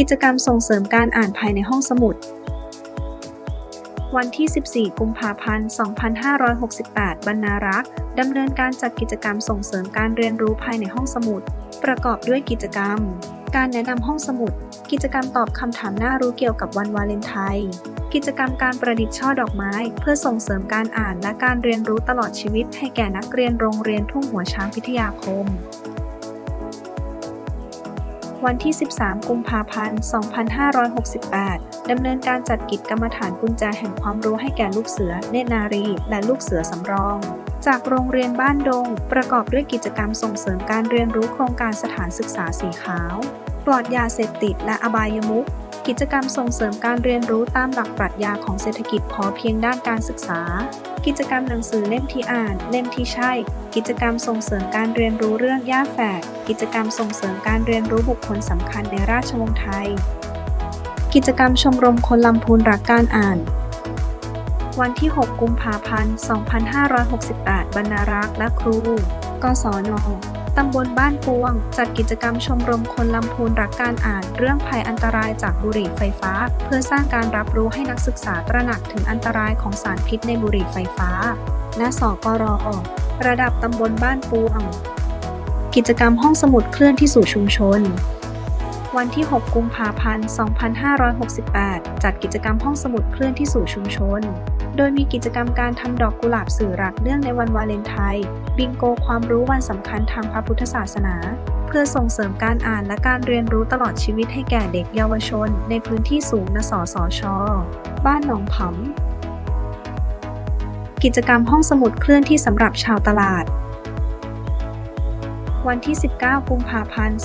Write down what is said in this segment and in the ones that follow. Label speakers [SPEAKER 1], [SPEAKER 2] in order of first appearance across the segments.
[SPEAKER 1] กิจกรรมส่งเสริมการอ่านภายในห้องสมุด วันที่ 14 กุมภาพันธ์ 2568 บรรณารักษ์ดำเนินการจัดกิจกรรมส่งเสริมการเรียนรู้ภายในห้องสมุด ประกอบด้วยกิจกรรม การแนะนำห้องสมุด กิจกรรมตอบคำถามน่ารู้เกี่ยวกับวันวาเลนไทน์กิจกรรมการประดิษฐ์ช่อดอกไม้ เพื่อส่งเสริมการอ่านและการเรียนรู้ตลอดชีวิตให้แก่นักเรียนโรงเรียนทุ่งหัวช้างพิทยาคม วันที่ 13 กุมภาพันธ์ 2568 ดำเนินการจัดกิจกรรมฐานกุญแจแห่งความรู้ให้แก่ลูกเสือ เนตรนารี และลูกเสือสำรอง จากโรงเรียนบ้านดง ประกอบด้วยกิจกรรมส่งเสริมการเรียนรู้โครงการสถานศึกษาสีขาว ปลอดยาเสพติดและอบายมุข กิจกรรมส่งเสริมการเรียนรู้ตามหลักปรัชญาของเศรษฐกิจพอเพียงด้านการศึกษา กิจกรรมหนังสือเล่มที่อ่าน เล่มที่ใช่ กิจกรรมส่งเสริมการเรียนรู้เรื่องย่าแฝด กิจกรรมส่งเสริมการเรียนรู้บุคคลสำคัญในราชวงศ์ไทย กิจกรรมชมรมคนลำพูนรักการอ่าน วันที่ 6 กุมภาพันธ์ 2568 บรรณารักษ์และครู กศน ตำบลบ้านปวง จัดกิจกรรมชมรมคนลำพูนรักการอ่าน เรื่องภัยอันตรายจากบุหรี่ไฟฟ้า เพื่อสร้างการรับรู้ให้นักศึกษาตระหนักถึงอันตรายของสารพิษในบุหรี่ไฟฟ้า ณ สกรอระดับตำบลบ้านปวง กิจกรรมห้องสมุดเคลื่อนที่สู่ชุมชน วันที่ 6 กุมภาพันธ์ 2568 จัดกิจกรรมห้องสมุดเคลื่อนที่สู่ชุมชน โดยมีกิจกรรมการทำดอกกุหลาบสื่อรักเนื่องในวันวาเลนไทน์ บิงโกความรู้วันสำคัญทางพระพุทธศาสนา เพื่อส่งเสริมการอ่านและการเรียนรู้ตลอดชีวิตให้แก่เด็กเยาวชน ในพื้นที่สูงนสสช บ้านหนองผำกิจกรรมห้องสมุดเคลื่อนที่สำหรับชาวตลาด วันที่ 19 กุมภาพันธ์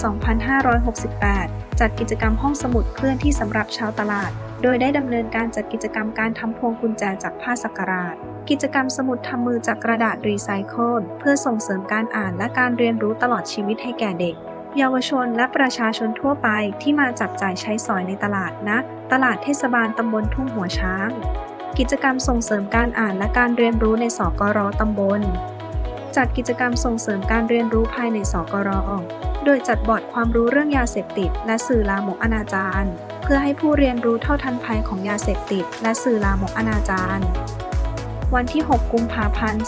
[SPEAKER 1] 2568 จัดกิจกรรมห้องสมุดเคลื่อนที่สำหรับชาวตลาด โดยได้ดำเนินการจัดกิจกรรมการทำพวงกุญแจจากผ้าสักการาชกิจกรรมสมุดทำมือจากกระดาษรีไซเคิลเพื่อส่งเสริมการอ่านและการเรียนรู้ตลอดชีวิตให้แก่เด็ก เยาวชนและประชาชนทั่วไปที่มาจับจ่ายใช้สอยในตลาดนะ ตลาดเทศบาลตำบลทุ่งหัวช้าง กิจกรรมส่งเสริมการอ่านและการเรียนรู้ในสกรตำบล จัดกิจกรรมส่งเสริมการเรียนรู้ภายในสกรโดยจัดบอร์ดความรู้เรื่องยาเสพติด และสื่อลามกอนาจารเพื่อให้ผู้เรียนรู้เท่าทันภัยของยาเสพติด และสื่อลามกอนาจารวันที่ 6 กุมภาพันธ์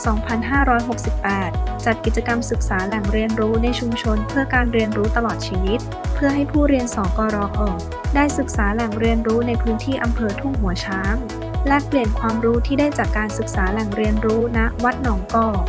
[SPEAKER 1] 2568 จัดกิจกรรมศึกษาแหล่งเรียนรู้ในชุมชนเพื่อการเรียนรู้ตลอดชีวิต เพื่อให้ผู้เรียนสกรอได้ศึกษาแหล่งเรียนรู้ในพื้นที่อำเภอทุ่งหัวช้าง แลกเปลี่ยนความรู้ที่ได้จากการศึกษาแหล่งเรียนรู้ณ วัดหนองกอก